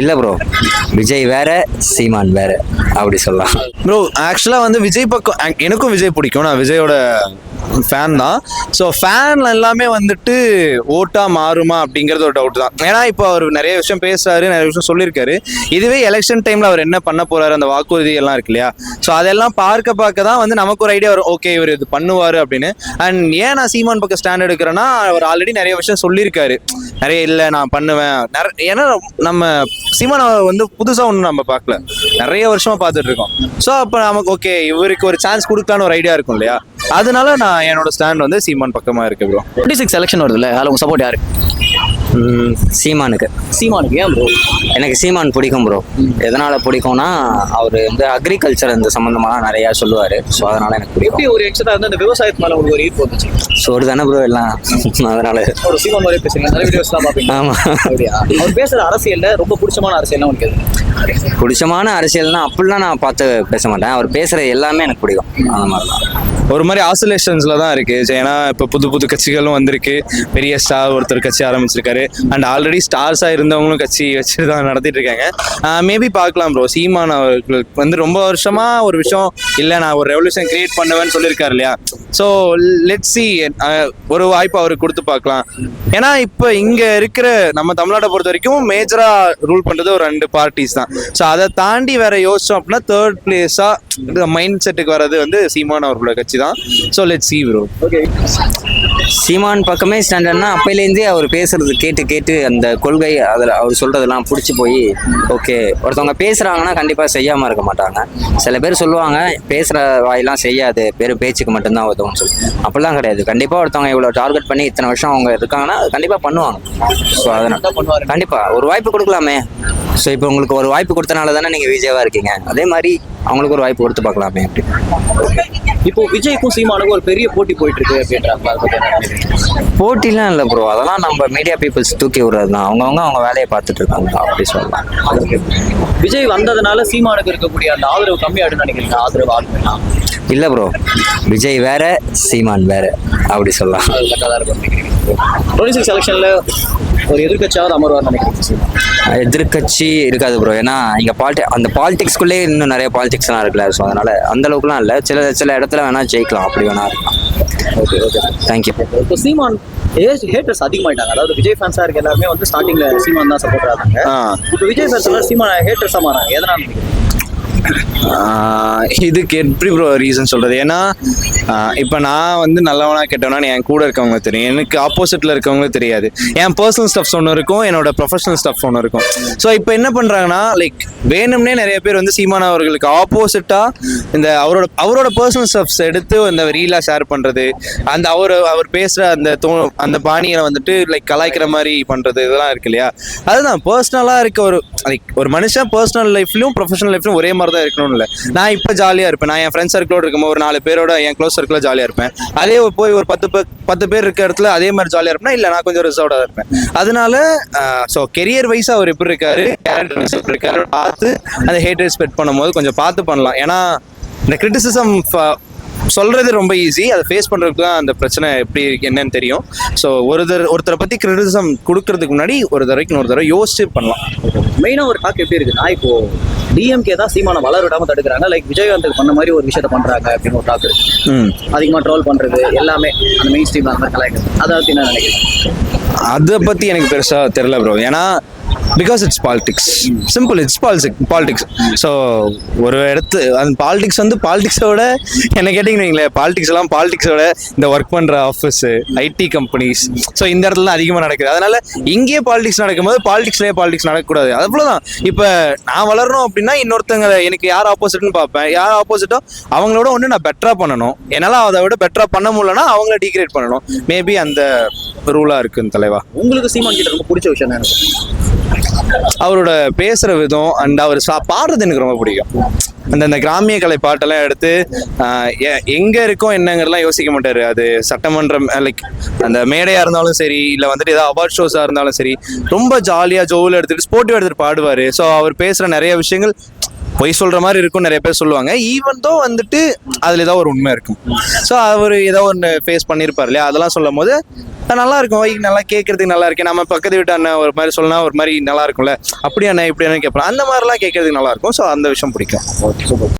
இல்ல ப்ரோ விஜய் வேற சீமான் வேற. அப்படி சொல்லலாம். ப்ரோ ஆக்சுவலாக வந்து விஜய் பக்கம் எனக்கும் விஜய் பிடிக்கும். நான் விஜயோட ஃபேன் தான். ஸோ ஃபேன் எல்லாமே வந்துட்டு ஓட்டாக மாறுமா அப்படிங்கிறது ஒரு டவுட் தான். ஏன்னா இப்போ அவர் நிறைய விஷயம் பேசுறாரு நிறைய விஷயம் சொல்லியிருக்காரு. இதுவே எலெக்ஷன் டைமில் அவர் என்ன பண்ண போறாரு அந்த வாக்குறுதி எல்லாம் இருக்கு இல்லையா? ஸோ அதெல்லாம் பார்க்க பார்க்க தான் வந்து நமக்கு ஒரு ஐடியா வரும். ஓகே இவர் இது பண்ணுவார் அப்படின்னு. அண்ட் ஏன் நான் சீமான் பக்கம் ஸ்டாண்ட் எடுக்கிறேன்னா அவர் ஆல்ரெடி நிறைய விஷயம் சொல்லியிருக்காரு. நிறைய இல்லை நான் பண்ணுவேன். நிற- ஏன்னா நம்ம சீமான் அவர் வந்து புதுசாக ஒன்றும் நம்ம பார்க்கல. நிறைய வருஷமாக பார்த்துட்டு இருக்கோம் ஸோ அப்போ நமக்கு ஓகே இவருக்கு ஒரு சான்ஸ் கொடுக்கலான்னு ஒரு ஐடியா இருக்கும் இல்லையா? அதனால நான் என்னோட ஸ்டாண்ட் வந்து சீமான் பக்கமா இருக்கு ப்ரோ டுவெண்ட்டி சிக்ஸ் எலெக்ஷன் வருதுல்ல அதில் உங்கள் சப்போர்ட் யாரு? சீமானுக்கு. சீமானுக்கு ஏன் ப்ரோ எனக்கு சீமான் பிடிக்கும் ப்ரோ எதனால பிடிக்கும்னா அவர் வந்து அக்ரிகல்ச்சர் இந்த சம்மந்தமாக நிறையா சொல்லுவார். ஸோ அதனால எனக்கு பிடிக்கும். ஒரு எக்ஸ்ட்ரா வந்து இந்த விவசாயத்து மேல உங்களுக்கு ஒரு ஈர்ப்பு வந்துச்சு. சோறு தானே ப்ரோ எல்லாம்? அதனால. ஒரு சீமான் மாதிரி பேசுறீங்க. நிறைய வீடியோஸ்லாம் பார்ப்பீங்க. ஆமாம் அப்படியா? அவர் பேசுற அரசியல்ல ரொம்ப பிடிச்சமான அரசியல்னா உங்களுக்கு? பிடிச்சமான அரசியல்னா அப்படிலாம் நான் பார்த்து பேச மாட்டேன். அவர் பேசுகிற எல்லாமே எனக்கு பிடிக்கும். அந்த மாதிரி தான் ஒரு மாதிரி ஆசோலேஷன்ஸில் தான் இருக்குது ஏன்னா இப்போ புது புது கட்சிகளும் வந்திருக்கு. பெரிய ஸ்டார் ஒருத்தர் கட்சி ஆரம்பிச்சிருக்காரு. அண்ட் ஆல்ரெடி ஸ்டார்ஸாக இருந்தவங்களும் கட்சி வச்சு தான் நடத்திட்டு இருக்காங்க. மேபி பார்க்கலாம் ப்ரோ சீமான் அவர்களுக்கு வந்து ரொம்ப வருஷமாக ஒரு விஷயம் இல்லை நான் ஒரு ரெவல்யூஷன் கிரியேட் பண்ணுவேன்னு சொல்லியிருக்காரு இல்லையா? ஸோ லெட் சி ஒரு வாய்ப்பு அவருக்கு கொடுத்து பார்க்கலாம். ஏன்னா இப்போ இங்கே இருக்கிற நம்ம தமிழ்நாட்டை பொறுத்த வரைக்கும் மேஜராக ரூல் பண்ணுறது ஒரு ரெண்டு பார்ட்டிஸ் தான். ஸோ அதை தாண்டி வேற யோசிச்சோம் அப்படின்னா தேர்ட் பிளேஸா மைண்ட் செட்டுக்கு வர்றது வந்து சீமான் அவர்களோட கட்சி தான். So let see bro okay Seeman பக்கமே ஸ்டாண்டர்ட்னா அப்பையிலேருந்தே அவர் பேசுறது கேட்டு கேட்டு அந்த கொள்கை அதில் அவர் சொல்றதெல்லாம் பிடிச்சி போய் ஓகே ஒருத்தவங்க பேசுறாங்கன்னா கண்டிப்பாக செய்யாமல் இருக்க மாட்டாங்க. சில பேர் சொல்லுவாங்க பேசுகிற வாயெல்லாம் செய்யாது பேர் பேச்சுக்கு மட்டும்தான் உதவும் சொல்லி. அப்படிலாம் கிடையாது. கண்டிப்பாக ஒருத்தவங்க இவ்வளோ டார்கெட் பண்ணி இத்தனை வருஷம் அவங்க இருக்காங்கன்னா கண்டிப்பாக பண்ணுவாங்க. ஸோ அதனால் கண்டிப்பாக ஒரு வாய்ப்பு கொடுக்கலாமே. ஸோ இப்போ உங்களுக்கு ஒரு வாய்ப்பு கொடுத்தனால தானே நீங்கள் விஜயவா இருக்கீங்க. அதே மாதிரி அவங்களுக்கு ஒரு வாய்ப்பு கொடுத்து பார்க்கலாமே. அப்படி இப்போ விஜய்க்கும் சீமானுக்கும் ஒரு பெரிய போட்டி போயிட்டு இருக்கு நினைக்கிறீங்க? போட்டிலாம் இல்லை ப்ரோ அதெல்லாம் நம்ம மீடியா பீப்புள்ஸ் தூக்கி விடுறது தான் அவங்கவுங்க அவங்க வேலையை பார்த்துட்டு இருக்காங்க. அப்படி சொல்லலாம். விஜய் வந்ததுனால சீமானுக்கு இருக்கக்கூடிய அந்த ஆதரவு கம்மியாடுன்னு நினைக்கிறீங்க ஆதரவு ஆளுமைனா இல்லை ப்ரோ விஜய் வேற சீமான் வேற. அப்படி சொல்லலாம். அது கரெக்டாக ஒரு எதிர்க்கட்சியாவது அமர்வார் நினைக்கிறீங்க சீமான் எதிர்கட்சி இருக்காது ப்ரோ ஏன்னா இங்கே பாலிட்டி அந்த பாலிடிக்ஸ்குள்ளே இன்னும் நிறைய பாலிடிக்ஸ்லாம் இருக்குல்ல ஸோ அதனால அந்த அளவுக்குலாம் இல்லை. சில சில இடத்துல வேணா ஜெயிக்கலாம் அப்படி வேணா இருக்கலாம். ஓகே ஓகே தேங்க்யூ இப்போ சீமான் ஹேட்டர்ஸ் அதிகமாயிட்டாங்க. அதாவது விஜய் ஃபேன்ஸா இருக்க எல்லாருமே வந்து ஸ்டார்டிங்ல சீமான் தான் சப்போர்ட் ஆகிறாங்க. ஆ. இப்போ விஜய் ஃபேன்ஸ் எல்லாம் சீமான் ஹேட்டர்ஸா மாறாங்க எதனால இதுக்கு எப்படி ப்ரோ ரீசன் சொல்கிறது ஏன்னா இப்போ நான் வந்து நல்லவனா கெட்டவனா என் கூட இருக்கவங்க தெரியும். எனக்கு ஆப்போசிட்டில் இருக்கவங்களுக்கு தெரியாது. என் பர்சனல் ஸ்டப்ஸ் ஒன்று இருக்கும் என்னோட ப்ரொஃபஷனல் ஸ்டப்ஸ் ஒன்று இருக்கும். ஸோ இப்போ என்ன பண்ணுறாங்கன்னா லைக் வேணும்னே நிறைய பேர் வந்து சீமான் அவர்களுக்கு ஆப்போசிட்டாக இந்த அவரோட அவரோட பர்சனல் ஸ்டப்ஸ் எடுத்து அந்த ரீலாக ஷேர் பண்ணுறது அந்த அவர் அவர் பேசுகிற அந்த தோ அந்த பாணியை வந்துட்டு லைக் கலாய்க்கிற மாதிரி பண்ணுறது இதெல்லாம் இருக்கு இல்லையா? அதுதான் பர்சனலாக இருக்க ஒரு லைக் ஒரு மனுஷன் பர்சனல் லைஃப்லையும் ப்ரொஃபஷனல் லைஃப்லையும் ஒரே மாதிரி தான் இருக்கணும்னு இல்லை நான் இப்போ ஜாலியாக இருப்பேன். நான் என் ஃப்ரெண்ட்ஸ் சர்க்கிளோட இருக்கும்போது ஒரு நாலு பேரோட என் க்ளோஸ் சர்க்கிளில் ஜாலியாக இருப்பேன். அதே போய் ஒரு பத்து பேர் பத்து பேர் இருக்க இடத்துல அதே மாதிரி ஜாலியாக இருப்பேன்? இல்லை நான் கொஞ்சம் ரிசர்வ்டாக இருப்பேன். அதனால ஸோ கெரியர் வைஸ் அவர் எப்படி இருக்காரு? கேரக்டர் வைஸ் எப்படி இருக்காரு பார்த்து அந்த ஹேட் ரெஸ்பெக்ட் பண்ணும்போது கொஞ்சம் பார்த்து பண்ணலாம். ஏன்னா இந்த கிரிட்டிசிசம் சொல்றது ரொம்ப ஈஸி அதை ஃபேஸ் பண்றதுக்கு தான் அந்த பிரச்சனை எப்படி என்னன்னு தெரியும். ஸோ ஒருத்தர் ஒருத்தரை பத்தி கிரிட்டிசிசம் கொடுக்கறதுக்கு முன்னாடி ஒரு தடவைக்கு இன்னொரு தடவை யோசிச்சு பண்ணலாம். மெயினா ஒரு டாக் எப்படி இருக்குன்னா இப்போ டிஎம்கே தான் சீமான வளர விடாம தடுக்கிறாங்க. லைக் விஜயகாந்துக்கு பண்ண மாதிரி ஒரு விஷயத்த பண்றாங்க அப்படின்னு ஒரு டாக் இருக்கு. ம். அதிகமா ட்ரோல் பண்றது எல்லாமே அந்த மெயின் ஸ்ட்ரீம் அந்த மாதிரி கலாய்க்கிறது. அதை பத்தி என்ன நினைக்கிறேன் அதை பத்தி எனக்கு பெருசா தெரியல ப்ரோ ஏன்னா because it's politics simple it's politic politics so ஒரு இடத்து அந்த பாலிடிக்ஸ் வந்து பாலிடிக்ஸோட என்ன கேட்டிங்கன்னு பாலிடிக்ஸ் எல்லாம் பாலிடிக்ஸோட இந்த ஒர்க் பண்ணுற ஆஃபீஸு ஐடி கம்பெனிஸ் ஸோ இந்த இடத்துல அதிகமாக நடக்குது. அதனால இங்கேயே பாலிடிக்ஸ் நடக்கும்போது பாலிடிக்ஸ்லேயே பாலிடிக்ஸ் நடக்கக்கூடாது. அது அவ்வளோதான் இப்போ நான் வளரணும் அப்படின்னா இன்னொருத்தங்க எனக்கு யார் ஆப்போசிட்னு பார்ப்பேன். யார் ஆப்போசிட்டோ அவங்களோட ஒன்று நான் பெட்டராக பண்ணணும். என்னால் அதை விட பெட்டராக பண்ண முடியலன்னா அவங்கள டீக்ரேட் பண்ணணும். மேபி அந்த ரூலாக இருக்குன்னு தலைவா. உங்களுக்கு சீமான் கிட்ட ரொம்ப பிடிச்ச விஷயம் என்ன? எனக்கு அவரோட பேசுற விதம் அண்ட் அவர் சா- பாடுறது எனக்கு ரொம்ப பிடிக்கும். அந்த அந்த கிராமிய கலை பாட்டெல்லாம் எடுத்து ஆஹ், எ- எங்க இருக்கோம் என்னங்கிறதெல்லாம் யோசிக்க மாட்டாரு. அது சட்டமன்றம் லைக் அந்த மேடையா இருந்தாலும் சரி இல்ல வந்துட்டு ஏதாவது அவார்ட் ஷோஸா இருந்தாலும் சரி ரொம்ப ஜாலியா ஜோவில் எடுத்துட்டு ஸ்போர்ட்டிவ் எடுத்துட்டு பாடுவாரு. ஸோ அவர் பேசுற நிறைய விஷயங்கள் பொய் சொல்ற மாதிரி இருக்கும் நிறைய பேர் சொல்லுவாங்க. ஈவன் தோ வந்துட்டு அதுல ஏதோ ஒரு உண்மை இருக்கும். ஸோ அவர் ஏதோ ஒன்று ஃபேஸ் பண்ணியிருப்பார் இல்லையா? அதெல்லாம் சொல்லும் போது நல்லா இருக்கும் வை நல்லா கேட்கறதுக்கு நல்லா இருக்கு நம்ம பக்கத்து வீட்டு அண்ணன் ஒரு மாதிரி சொன்னா ஒரு மாதிரி நல்லா இருக்கும்ல. அப்படி அண்ணன் இப்படி அண்ணன் கேட்போம் அந்த மாதிரிலாம் கேட்கறதுக்கு நல்லா இருக்கும். ஸோ அந்த விஷயம் பிடிக்கும்.